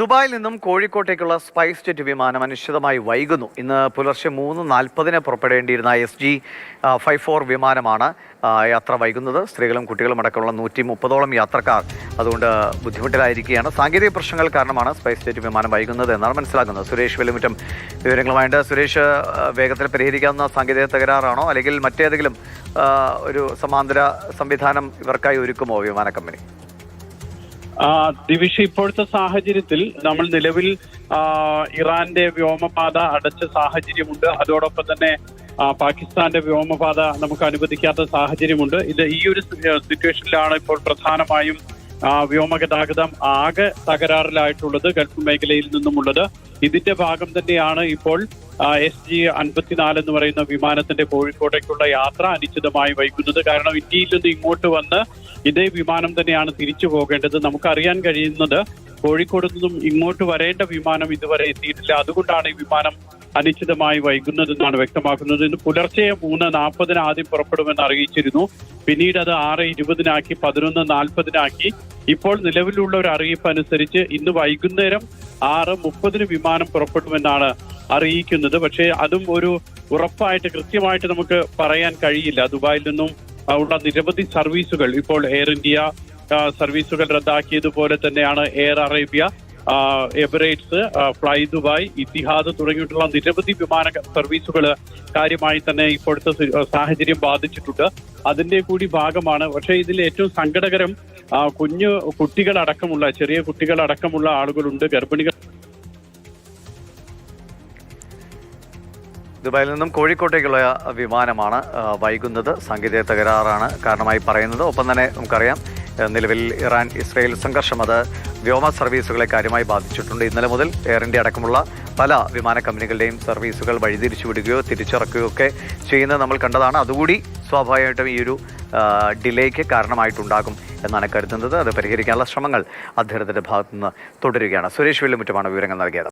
ദുബായിൽ നിന്നും കോഴിക്കോട്ടേക്കുള്ള spice jet വിമാനം അനിശ്ചിതമായി വൈകുന്നു. ഇന്ന് പുലർച്ചെ മൂന്ന് നാൽപ്പതിന് പുറപ്പെടേണ്ടിയിരുന്ന എസ് ജി ഫൈവ് ഫോർ വിമാനമാണ് യാത്ര വൈകുന്നത്. സ്ത്രീകളും കുട്ടികളും അടക്കമുള്ള നൂറ്റി മുപ്പതോളം യാത്രക്കാർ അതുകൊണ്ട് ബുദ്ധിമുട്ടിലായിരിക്കുകയാണ്. സാങ്കേതിക പ്രശ്നങ്ങൾ കാരണമാണ് സ്പൈസ് ജെറ്റ് വിമാനം വൈകുന്നത് എന്നാണ് മനസ്സിലാക്കുന്നത്. സുരേഷ് വെല്ലുമുറ്റം വിവരങ്ങളുമായിട്ട്. സുരേഷ് വേഗത്തിൽ പരിഹരിക്കാവുന്ന സാങ്കേതിക തകരാറാണോ? അല്ലെങ്കിൽ മറ്റേതെങ്കിലും ഒരു സമാന്തര സംവിധാനം ഇവർക്കായി ഒരുക്കുമോ വിമാന കമ്പനി? ദിവിഷ ഇപ്പോഴത്തെ സാഹചര്യത്തിൽ നമ്മൾ നിലവിൽ ഇറാന്റെ വ്യോമപാത അടച്ച സാഹചര്യമുണ്ട്. അതോടൊപ്പം തന്നെ പാകിസ്ഥാന്റെ വ്യോമപാത നമുക്ക് അനുവദിക്കാത്ത സാഹചര്യമുണ്ട്. ഇത് ഈ ഒരു സിറ്റുവേഷനിലാണ് ഇപ്പോൾ പ്രധാനമായും വ്യോമ വ്യോമഗതാഗതം ആകെ തകരാറിലായിട്ടുള്ളത് ഗൾഫ് മേഖലയിൽ നിന്നുമുള്ളത്. ഇതിന്റെ ഭാഗം തന്നെയാണ് ഇപ്പോൾ എസ് ജി അൻപത്തിനാല് എന്ന് പറയുന്ന വിമാനത്തിന്റെ കോഴിക്കോട്ടേക്കുള്ള യാത്ര അനിശ്ചിതമായി വൈകുന്നത്. കാരണം ഇന്ത്യയിൽ നിന്ന് ഇങ്ങോട്ട് വന്ന് ഇതേ വിമാനം തന്നെയാണ് തിരിച്ചു പോകേണ്ടത്. നമുക്കറിയാൻ കഴിയുന്നത് കോഴിക്കോട് നിന്നും ഇങ്ങോട്ട് വരേണ്ട വിമാനം ഇതുവരെ എത്തിയിട്ടില്ല. അതുകൊണ്ടാണ് ഈ വിമാനം അനിശ്ചിതമായി വൈകുന്നതെന്നാണ് വ്യക്തമാക്കുന്നത്. ഇന്ന് പുലർച്ചെ മൂന്ന് നാൽപ്പതിന് ആദ്യം പുറപ്പെടുമെന്ന് അറിയിച്ചിരുന്നു. പിന്നീട് അത് ആറ് ഇരുപതിനാക്കി പതിനൊന്ന് നാൽപ്പതിനാക്കി. ഇപ്പോൾ നിലവിലുള്ള ഒരു അറിയിപ്പ് അനുസരിച്ച് ഇന്ന് വൈകുന്നേരം ആറ് മുപ്പതിന് വിമാനം പുറപ്പെടുമെന്നാണ് അറിയിക്കുന്നത്. പക്ഷേ അതും ഒരു ഉറപ്പായിട്ട് കൃത്യമായിട്ട് നമുക്ക് പറയാൻ കഴിയില്ല. ദുബായിൽ നിന്നും ഉള്ള നിരവധി സർവീസുകൾ. ഇപ്പോൾ എയർ ഇന്ത്യ സർവീസുകൾ റദ്ദാക്കിയതുപോലെ തന്നെയാണ് Air Arabia Emirates Flydubai Etihad തുടങ്ങിയിട്ടുള്ള നിരവധി വിമാന സർവീസുകൾ കാര്യമായി തന്നെ ഇപ്പോഴത്തെ സാഹചര്യം ബാധിച്ചിട്ടുണ്ട്. അതിന്റെ കൂടി ഭാഗമാണ്. പക്ഷേ ഇതിൽ ഏറ്റവും സങ്കടകരം കുഞ്ഞു കുട്ടികളടക്കമുള്ള ചെറിയ കുട്ടികളടക്കമുള്ള ആളുകളുണ്ട്. ഗർഭിണികൾ ദുബായിൽ നിന്നും കോഴിക്കോട്ടേക്കുള്ള വിമാനമാണ് വൈകുന്നത്. സാങ്കേതിക തകരാറാണ് കാരണമായി പറയുന്നത്. ഒപ്പം തന്നെ നമുക്കറിയാം നിലവിൽ ഇറാൻ ഇസ്രയേൽ സംഘർഷം അത് വ്യോമ സർവീസുകളെ കാര്യമായി ബാധിച്ചിട്ടുണ്ട്. ഇന്നലെ മുതൽ എയർ ഇന്ത്യ അടക്കമുള്ള പല വിമാന കമ്പനികളുടെയും സർവീസുകൾ വഴിതിരിച്ചു വിടുകയോ തിരിച്ചിറക്കുകയോ ഒക്കെ ചെയ്യുന്നത് നമ്മൾ കണ്ടതാണ്. അതുകൂടി സ്വാഭാവികമായിട്ടും ഈ ഒരു ഡിലേക്ക് കാരണമായിട്ടുണ്ടാകും എന്നാണ് കരുതുന്നത്. അത് പരിഹരിക്കാനുള്ള ശ്രമങ്ങൾ അദ്ദേഹത്തിന്റെ ഭാഗത്തുനിന്ന് തുടരുകയാണ്. സുരേഷ് വെള്ളിമുറ്റമാണ് വിവരങ്ങൾ നൽകിയത്.